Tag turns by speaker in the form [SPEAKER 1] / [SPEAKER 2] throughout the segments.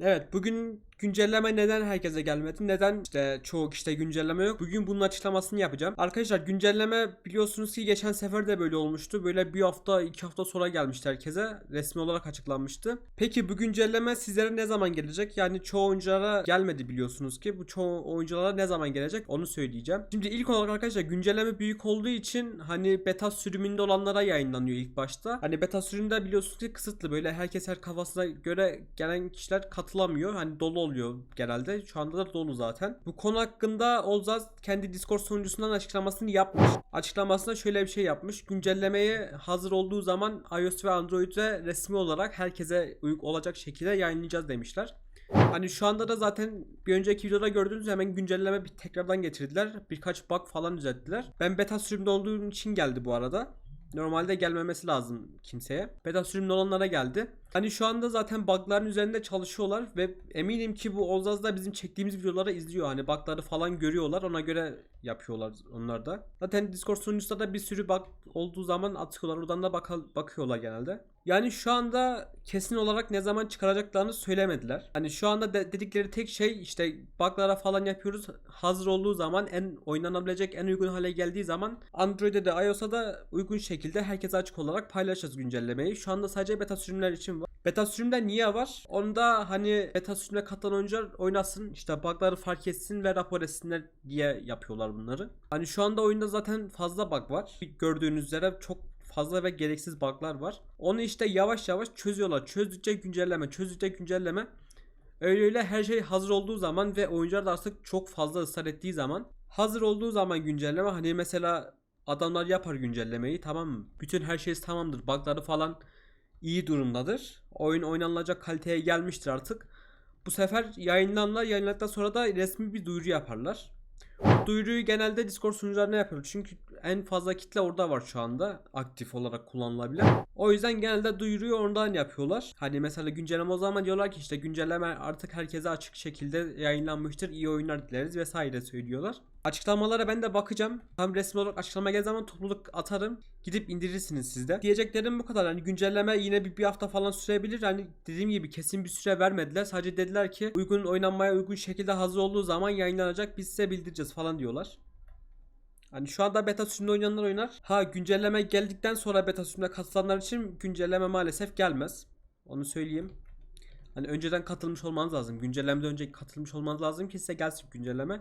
[SPEAKER 1] Evet bugün güncelleme neden herkese gelmedi? Neden işte çoğu kişide güncelleme yok? Bugün bunun açıklamasını yapacağım. Arkadaşlar güncelleme biliyorsunuz ki geçen sefer de böyle olmuştu. Böyle bir hafta iki hafta sonra gelmişti herkese. Resmi olarak açıklanmıştı. Peki bu güncelleme sizlere ne zaman gelecek? Yani çoğu oyunculara gelmedi biliyorsunuz ki. Bu çoğu oyunculara ne zaman gelecek onu söyleyeceğim. Şimdi ilk olarak arkadaşlar güncelleme büyük olduğu için hani beta sürümünde olanlara yayınlanıyor ilk başta. Hani beta sürümünde biliyorsunuz ki kısıtlı böyle herkes her kafasına göre gelen kişiler katılamıyor. Hani dolu oluyor genelde. Şu anda da dolu zaten. Bu konu hakkında Olzaz kendi Discord sunucusundan açıklamasını yapmış. Açıklamasında şöyle bir şey yapmış. Güncellemeye hazır olduğu zaman iOS ve Android'e resmi olarak herkese uygun olacak şekilde yayınlayacağız demişler. Hani şu anda da zaten bir önceki videoda gördüğünüz hemen güncelleme bir tekrardan getirdiler. Birkaç bug falan düzelttiler. Ben beta sürümde olduğum için geldi bu arada. Normalde gelmemesi lazım kimseye. Beta sürümde olanlara geldi. Hani şu anda zaten bug'ların üzerinde çalışıyorlar ve eminim ki bu Ozaz da bizim çektiğimiz videoları izliyor. Hani bug'ları falan görüyorlar. Ona göre yapıyorlar onlar da. Zaten Discord sunucusunda da bir sürü bug olduğu zaman atıyorlar. Oradan da baka- bakıyorlar genelde. Yani şu anda kesin olarak ne zaman çıkaracaklarını söylemediler. Hani şu anda de- dedikleri tek şey işte bug'lara falan yapıyoruz. Hazır olduğu zaman en oynanabilecek en uygun hale geldiği zaman Android'de de iOS'a da uygun şekilde herkese açık olarak paylaşacağız güncellemeyi. Şu anda sadece beta sürümler için var. Beta sürümde niye var? Onda hani beta sürümüne katılan oyuncular oynasın, işte bug'ları fark etsin ve rapor etsinler diye yapıyorlar bunları. Hani şu anda oyunda zaten fazla bug var. Gördüğünüz üzere çok fazla ve gereksiz bug'lar var. Onu işte yavaş yavaş çözüyorlar. Çözdükçe güncelleme, çözdükçe güncelleme. Öyle öyle her şey hazır olduğu zaman ve oyuncular da artık çok fazla ısrar ettiği zaman hazır olduğu zaman güncelleme hani mesela adamlar yapar güncellemeyi tamam mı? Bütün her şey tamamdır. Bug'ları falan iyi durumdadır. Oyun oynanılacak kaliteye gelmiştir artık. Bu sefer yayınlanırlar. Yayınladıktan sonra da resmi bir duyuru yaparlar. Duyuruyu genelde Discord sunucularına yapıyoruz. Çünkü en fazla kitle orada var şu anda. Aktif olarak kullanılabilen. O yüzden genelde duyuruyu oradan yapıyorlar. Hani mesela güncelleme o zaman diyorlar ki işte güncelleme artık herkese açık şekilde yayınlanmıştır. İyi oyunlar dileriz vesaire söylüyorlar. Açıklamalara ben de bakacağım. Tam resmi olarak açıklama geldiği zaman topluluk atarım. Gidip indirirsiniz siz de. Diyeceklerim bu kadar. Hani güncelleme yine bir, bir hafta falan sürebilir. Hani dediğim gibi kesin bir süre vermediler. Sadece dediler ki uygun oynanmaya uygun şekilde hazır olduğu zaman yayınlanacak. Biz size bildireceğiz falan diyorlar. Hani şu anda beta sürümünde oynayanlar oynar. Ha güncelleme geldikten sonra beta sürümüne katılanlar için güncelleme maalesef gelmez. Onu söyleyeyim. Hani önceden katılmış olmanız lazım. Güncellemeden önce katılmış olmanız lazım ki size gelsin güncelleme.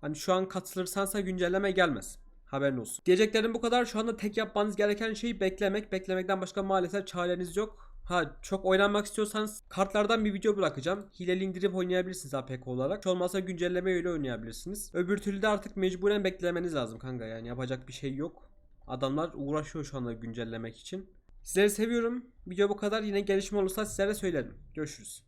[SPEAKER 1] Hani şu an katılırsansa güncelleme gelmez. Haberin olsun. Diyeceklerim bu kadar. Şu anda tek yapmanız gereken şey beklemek. Beklemekten başka maalesef çareniz yok. Ha çok oynanmak istiyorsanız kartlardan bir video bırakacağım. Hileli indirip oynayabilirsiniz APK olarak. Hiç olmazsa güncelleme öyle oynayabilirsiniz. Öbür türlü de artık mecburen beklemeniz lazım kanka yani yapacak bir şey yok. Adamlar uğraşıyor şu anda güncellemek için. Sizleri seviyorum. Video bu kadar. Yine gelişme olursa sizlere söylerim. Görüşürüz.